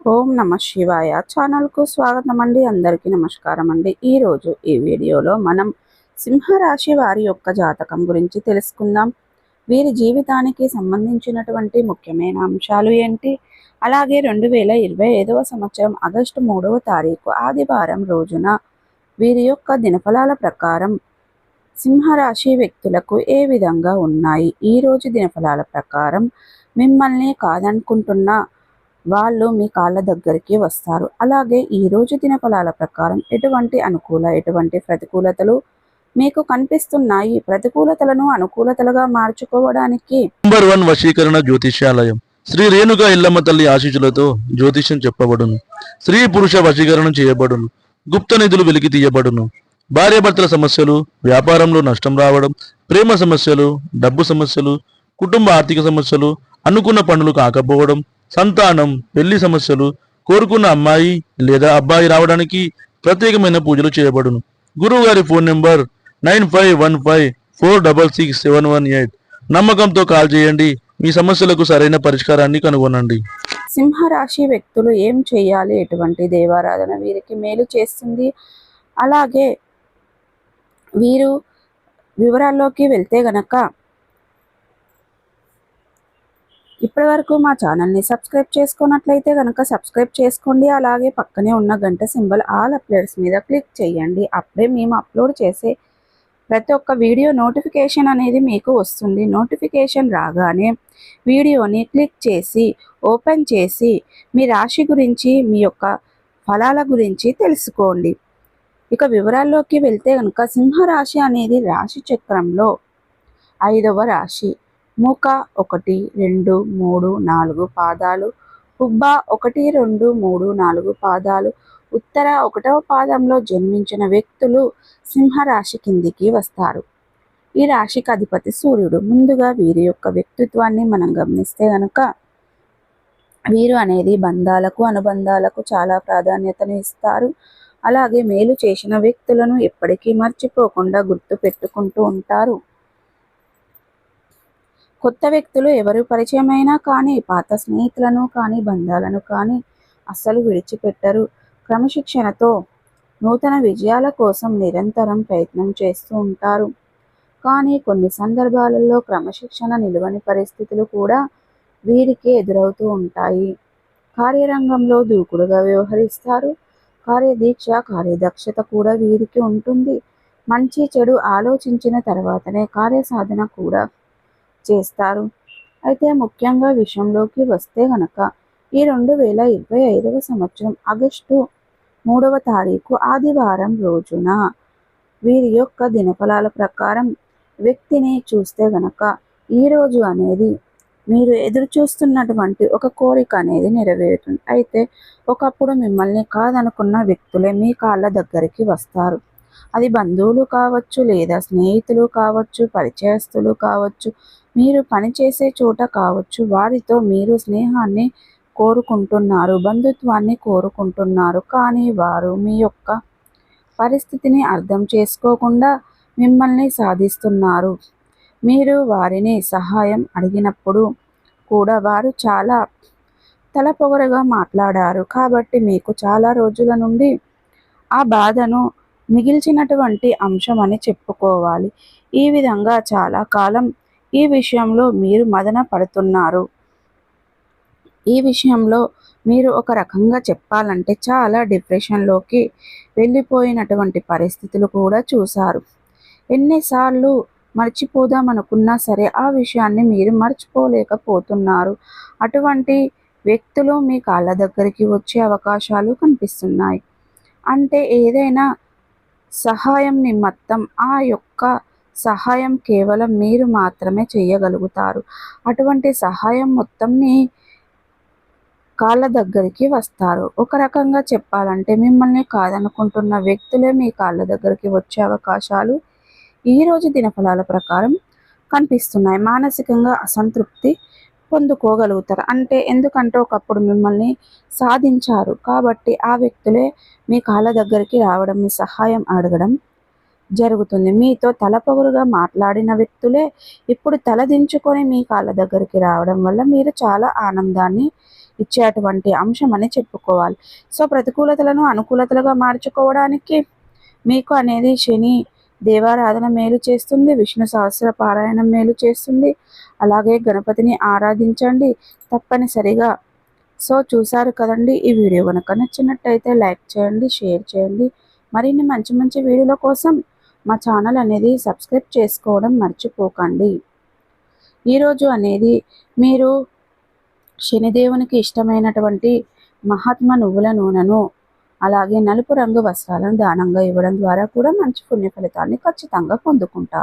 ఓం నమ శివాయ ఛానల్కు స్వాగతం అండి అందరికీ నమస్కారం అండి ఈరోజు ఈ వీడియోలో మనం సింహరాశి వారి యొక్క జాతకం గురించి తెలుసుకుందాం. వీరి జీవితానికి సంబంధించినటువంటి ముఖ్యమైన అంశాలు ఏంటి? అలాగే రెండు వేల ఇరవై ఐదవ సంవత్సరం ఆగస్టు మూడవ తారీఖు ఆదివారం రోజున వీరి యొక్క దినఫలాల ప్రకారం సింహరాశి వ్యక్తులకు ఏ విధంగా ఉన్నాయి? ఈ రోజు దినఫలాల ప్రకారం మిమ్మల్ని కాదనుకుంటున్న వాళ్ళు మీ కాళ్ళ దగ్గరికి వస్తారు. అలాగే ఈ రోజు దినఫలాల ప్రకారం ఎటువంటి అనుకూల ఎటువంటి ప్రతికూలతలు మీకు కనిపిస్తున్నాయి? ప్రతికూలతలను అనుకూలతలుగా మార్చుకోవడానికి నంబర్ వన్ వశీకరణ జ్యోతిష్యాలయం. శ్రీ రేణుక ఇల్లమ్మ తల్లి ఆశీస్సులతో జ్యోతిష్యం చెప్పబడును. స్త్రీ పురుష వశీకరణం చేయబడును. గుప్త నిధులు వెలికి తీయబడును. భార్యాభర్తల సమస్యలు వ్యాపారంలో నష్టం రావడం ప్రేమ సమస్యలు డబ్బు సమస్యలు కుటుంబ ఆర్థిక సమస్యలు అనుకున్న పనులు కాకపోవడం సంతానం పెళ్ళి సమస్యలు కోరుకున్న అమ్మాయి లేదా అబ్బాయి రావడానికి ప్రత్యేకమైన పూజలు చేయబడును. గురువు గారి phone number nine five one five four double six seven one eight. నమ్మకంతో కాల్ చేయండి. మీ సమస్యలకు సరైన పరిష్కారాన్ని కనుగొనండి. సింహరాశి వ్యక్తులు ఏం చేయాలి? ఎటువంటి దేవారాధన వీరికి మేలు చేస్తుంది. అలాగే వీరు వివరాల్లోకి వెళ్తే గనక ఇప్పటివరకు మా ఛానల్ని సబ్స్క్రైబ్ చేసుకున్నట్లయితే కనుక సబ్స్క్రైబ్ చేసుకోండి. అలాగే పక్కనే ఉన్న గంట సింబల్ ఆల్ అప్లోడ్స్ మీద క్లిక్ చేయండి. అప్పుడే మేము అప్లోడ్ చేసే ప్రతి ఒక్క వీడియో నోటిఫికేషన్ అనేది మీకు వస్తుంది. నోటిఫికేషన్ రాగానే వీడియోని క్లిక్ చేసి ఓపెన్ చేసి మీ రాశి గురించి మీ యొక్క ఫలాల గురించి తెలుసుకోండి. ఇక వివరాల్లోకి వెళ్తే కనుక సింహరాశి అనేది రాశి చక్రంలో ఐదవ రాశి. మూక ఒకటి రెండు మూడు నాలుగు పాదాలు. హుబ్బ ఒకటి రెండు మూడు నాలుగు పాదాలు. ఉత్తర ఒకటవ పాదంలో జన్మించిన వ్యక్తులు సింహరాశి కిందికి వస్తారు. ఈ రాశికి అధిపతి సూర్యుడు. ముందుగా వీరి యొక్క వ్యక్తిత్వాన్ని మనం గమనిస్తే గనక వీరు అనేది బంధాలకు అనుబంధాలకు చాలా ప్రాధాన్యతను ఇస్తారు. అలాగే మేలు చేసిన వ్యక్తులను ఎప్పటికీ మర్చిపోకుండా గుర్తు పెట్టుకుంటూ ఉంటారు. కొత్త వ్యక్తులు ఎవరు పరిచయమైనా కానీ పాత స్నేహితులను కానీ బంధాలను కానీ అస్సలు విడిచిపెట్టరు. క్రమశిక్షణతో నూతన విజయాల కోసం నిరంతరం ప్రయత్నం చేస్తూ ఉంటారు. కానీ కొన్ని సందర్భాలలో క్రమశిక్షణ నిలువని పరిస్థితులు కూడా వీరికి ఎదురవుతూ ఉంటాయి. కార్యరంగంలో దూకుడుగా వ్యవహరిస్తారు. కార్యదీక్ష కార్యదక్షత కూడా వీరికి ఉంటుంది. మంచి చెడు ఆలోచించిన తర్వాతనే కార్యసాధన కూడా చేస్తారు. అయితే ముఖ్యంగా విషయంలోకి వస్తే గనక ఈ రెండు వేల ఇరవై ఐదవ సంవత్సరం ఆగస్టు మూడవ తారీఖు ఆదివారం రోజున వీరి యొక్క దినఫలాల ప్రకారం వ్యక్తిని చూస్తే గనక ఈ రోజు అనేది మీరు ఎదురు చూస్తున్నటువంటి ఒక కోరిక అనేది నెరవేరుతుంది. అయితే ఒకప్పుడు మిమ్మల్ని కాదనుకున్న వ్యక్తులే మీ కాళ్ళ దగ్గరికి వస్తారు. అది బంధువులు కావచ్చు లేదా స్నేహితులు కావచ్చు పరిచయస్తులు కావచ్చు మీరు పనిచేసే చోట కావచ్చు. వారితో మీరు స్నేహాన్ని కోరుకుంటున్నారు బంధుత్వాన్ని కోరుకుంటున్నారు. కానీ వారు మీ యొక్క పరిస్థితిని అర్థం చేసుకోకుండా మిమ్మల్ని సాధిస్తున్నారు. మీరు వారిని సహాయం అడిగినప్పుడు కూడా వారు చాలా తలపొగరగా మాట్లాడారు. కాబట్టి మీకు చాలా రోజుల నుండి ఆ బాధను మిగిల్చినటువంటి అంశం అని చెప్పుకోవాలి. ఈ విధంగా చాలా కాలం ఈ విషయంలో మీరు మదన పడుతున్నారు. ఈ విషయంలో మీరు ఒక రకంగా చెప్పాలంటే చాలా డిప్రెషన్లోకి వెళ్ళిపోయినటువంటి పరిస్థితులు కూడా చూశారు. ఎన్నిసార్లు మర్చిపోదాం అనుకున్నా సరే ఆ విషయాన్ని మీరు మర్చిపోలేకపోతున్నారు. అటువంటి వ్యక్తులు మీ కాళ్ళ దగ్గరికి వచ్చే అవకాశాలు కనిపిస్తున్నాయి. అంటే ఏదైనా సహాయం నిమిత్తం ఆ యొక్క సహాయం కేవలం మీరు మాత్రమే చేయగలుగుతారు. అటువంటి సహాయం మొత్తం మీ కాళ్ళ దగ్గరికి వస్తారు. ఒక రకంగా చెప్పాలంటే మిమ్మల్ని కాదనుకుంటున్న వ్యక్తులే మీ కాళ్ళ దగ్గరికి వచ్చే అవకాశాలు ఈరోజు దినఫలాల ప్రకారం కనిపిస్తున్నాయి. మానసికంగా అసంతృప్తి పొందుకోగలుగుతారు. అంటే ఎందుకంటే ఒకప్పుడు మిమ్మల్ని సాధించారు. కాబట్టి ఆ వ్యక్తులే మీ కాళ్ళ దగ్గరికి రావడం మీ సహాయం అడగడం జరుగుతుంది. మీతో తలపొగరుగా మాట్లాడిన వ్యక్తులే ఇప్పుడు తలదించుకొని మీ కాళ్ళ దగ్గరికి రావడం వల్ల మీరు చాలా ఆనందాన్ని ఇచ్చేటువంటి అంశం అని చెప్పుకోవాలి. సో ప్రతికూలతలను అనుకూలతలుగా మార్చుకోవడానికి మీకు అనేది శని దేవారాధన మేలు చేస్తుంది విష్ణు సహస్ర పారాయణం మేలు చేస్తుంది. అలాగే గణపతిని ఆరాధించండి తప్పనిసరిగా. సో చూసారు కదండి ఈ వీడియో కనుక నచ్చినట్టయితే లైక్ చేయండి షేర్ చేయండి. మరిన్ని మంచి మంచి వీడియోల కోసం మా ఛానల్ అనేది సబ్స్క్రైబ్ చేసుకోవడం మర్చిపోకండి. ఈరోజు అనేది మీరు శనిదేవునికి ఇష్టమైనటువంటి మహాత్మ నువ్వుల నూనెను అలాగే నలుపు రంగు వస్త్రాలను దానంగా ఇవ్వడం ద్వారా కూడా మంచి పుణ్య ఫలితాన్ని ఖచ్చితంగా పొందుకుంటారు